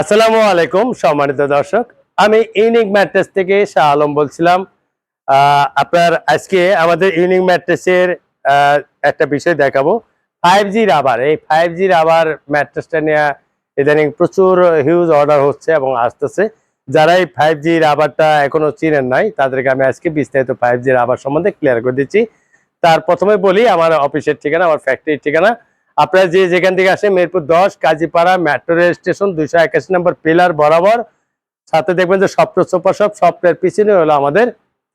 আসসালামু আলাইকুম, সম্মানিত দর্শক। আমি ইউনিক ম্যাট্রেস থেকে শাহ আলম বলছিলাম। আপনার আজকে আমাদের ইউনিক ম্যাট্রেসের একটা বিষয় দেখাবো। ফাইভ জি রাবার এই ফাইভ জি রাবার ম্যাট্রেসটা নিয়ে ইদানিং প্রচুর হিউজ অর্ডার হচ্ছে এবং আসতেছে। যারা এই ফাইভ জি রাবারটা এখনও চিনেন নাই, তাদেরকে আমি আজকে বিস্তারিত ফাইভ জি রাবার সম্বন্ধে ক্লিয়ার করে দিচ্ছি। তার প্রথমে বলি, আমার অফিসের ঠিকানা, আমার ফ্যাক্টরির ঠিকানা। আপনারা যে যেখান থেকে আসেন, মিরপুর দশ, কাজীপাড়া মেট্রো রেল স্টেশন দুইশো একাশি নম্বর পিলার বরাবর। সাথে দেখবেন যে সফট সুপার শপ সফটওয়্যার পিছনে হলো আমাদের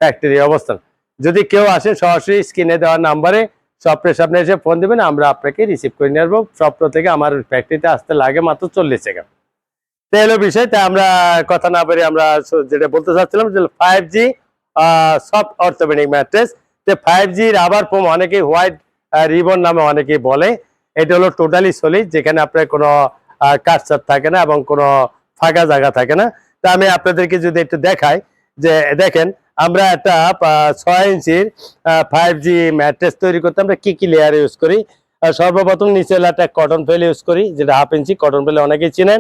ফ্যাক্টরি অবস্থান। যদি কেউ আসেন, সরাসরি স্ক্রিনে দেওয়া নাম্বারে সফটের সামনে এসে ফোন দেবেন, আমরা আপনাকে রিসিভ করে নিয়ে আসব। সফট থেকে আমার ফ্যাক্টরিতে আসতে লাগে মাত্র চল্লিশ সেকেন্ড তো এলো বিষয় তাই আমরা কথা না বলে আমরা যেটা বলতে চাচ্ছিলাম যে five G soft orthopaedic mattress তো ফাইভ জি রাবার ফোম অনেকেই হোয়াইট রিবন নামে অনেকেই বলে। এটা হলো টোটালি সলিড যেখানে আপনার কোনো কাটসাপ থাকে না এবং কোনো ফাঁকা জায়গা থাকে না। তা আমি আপনাদেরকে যদি একটু দেখাই, যে দেখেন, আমরা একটা ছয় ইঞ্চির ফাইভ জি ম্যাট্রেস তৈরি করতে আমরা কি কি লেয়ার ইউজ করি? সর্বপ্রথম নিচে হলো একটা কটন ফেল ইউজ করি, যেটা হাফ ইঞ্চি কটন ফেলে অনেকেই চিনেন।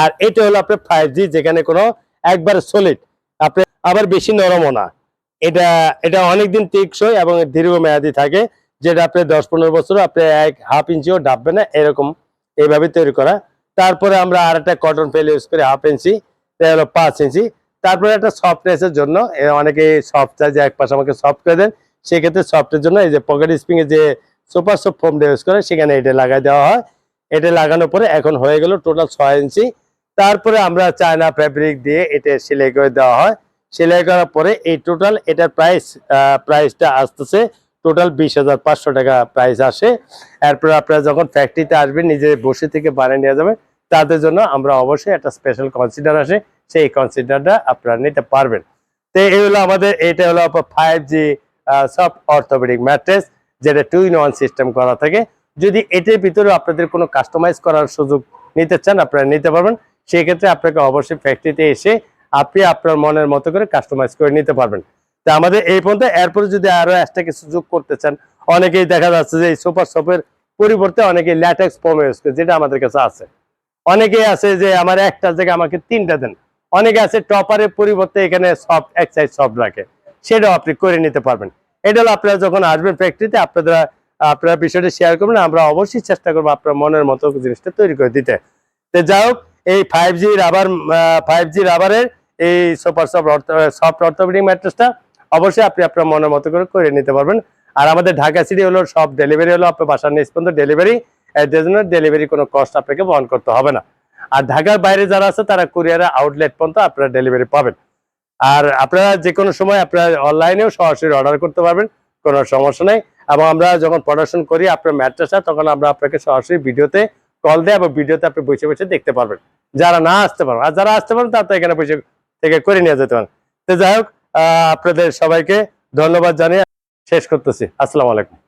আর এটা হলো আপনার ফাইভ জি যেখানে কোনো একবার সলিড আপনি আবার বেশি নরমও না। এটা এটা অনেকদিন টেকসই এবং দীর্ঘমেয়াদী থাকে। যেটা আপনি দশ পনেরো বছর, আপনি এক হাফ ইঞ্চিও ডাববে না, এরকম এইভাবে তৈরি করা। তারপরে আমরা আর একটা কটন ফেল ইউজ করি হাফ ইঞ্চি হলো পাঁচ ইঞ্চি তারপরে একটা সফটনেসের জন্য অনেকে সফট চাই যে এক পাশে আমাকে সফট করে দেন, সেক্ষেত্রে সফটের জন্য এই যে পকেট স্প্রিং এর যে সুপার সফট ফোমটা ইউজ করে সেখানে এটা লাগাই দেওয়া হয়। এটা লাগানোর পরে এখন হয়ে গেল টোটাল ছয় ইঞ্চি তারপরে আমরা চায়না ফ্যাব্রিক দিয়ে এটা সেলাই করে দেওয়া হয়। সেলাই করার পরে এই টোটাল এটার প্রাইস প্রাইসটা আসতেছে টোটাল বিশ হাজার পাঁচশো টাকা প্রাইস আসে। এরপর আপনারা যখন ফ্যাক্টরিতে আসবেন, নিজে বসে থেকে বানিয়ে নিয়ে যাবেন তাদের জন্য আমরা অবশ্যই একটা স্পেশাল কনসিডার আসে। সেই কনসিডারটা আপনারা নিতে পারবেন। তো এই হলো আমাদের, এটা হলো ফাইভ জি সব অর্থোপেডিক ম্যাট্রেস যেটা টু ইন ওয়ান সিস্টেম করা থাকে। যদি এটির ভিতরে আপনাদের কোনো কাস্টমাইজ করার সুযোগ নিতে চান, আপনারা নিতে পারবেন। সেক্ষেত্রে আপনাকে অবশ্যই ফ্যাক্টরিতে এসে আপনি আপনার মনের মতো করে কাস্টমাইজ করে নিতে পারবেন। তা আমাদের এই পর্যন্ত। এরপরে যদি আরও একটা কিছু যোগ করতে চান, অনেকেই দেখা যাচ্ছে যে এই সুপার শপের পরিবর্তে অনেকে ল্যাটেক্স ফোম ইউজ করে, যেটা আমাদের কাছে আছে। অনেকেই আছে যে আমার একটা জায়গায় আমাকে তিনটা দেন। অনেকে আছে টপারের পরিবর্তে এখানে সফট এক সাইড সফট রাখে। সেটাও আপনি করে নিতে পারবেন। এটা হলো আপনারা যখন আসবেন ফ্যাক্টরিতে আপনারা আপনারা বিষয়টা শেয়ার করবেন, আমরা অবশ্যই চেষ্টা করব আপনার মনের মতো জিনিসটা তৈরি করে দিতে। তো যাই হোক, এই five G rubber five G রাবারের এই সুপার সফট সফট অর্থোপেডিক ম্যাট্রেসটা অবশ্যই আপনি আপনার মনের মতো করে করে নিতে পারবেন। আর আমাদের ঢাকা সিটি হলো সব ডেলিভারি হলো, আপনার বাসার নিচ পর্যন্ত ডেলিভারি এর জন্য ডেলিভারি কোনো কস্ট আপনাকে বহন করতে হবে না। আর ঢাকার বাইরে যারা আছে, তারা কুরিয়ারের আউটলেট পর্যন্ত আপনারা ডেলিভারি পাবেন। আর আপনারা যে কোনো সময় আপনারা অনলাইনেও সরাসরি অর্ডার করতে পারবেন, কোনো সমস্যা নেই। এবং আমরা যখন প্রোডাকশন করি, আপনার ম্যাট্রেসটা তখন আমরা আপনাকে সরাসরি ভিডিওতে কল দেয় এবং ভিডিওতে আপনি বসে বসে দেখতে পারবেন। যারা না আসতে পারবেন, আর যারা আসতে পারেন তারা তো এখানে বসে থেকে করে নিয়ে যেতে পারেন। তো যাই হোক আপনাদের সবাইকে ধন্যবাদ জানিয়ে শেষ করতেছি। আসসালামু আলাইকুম।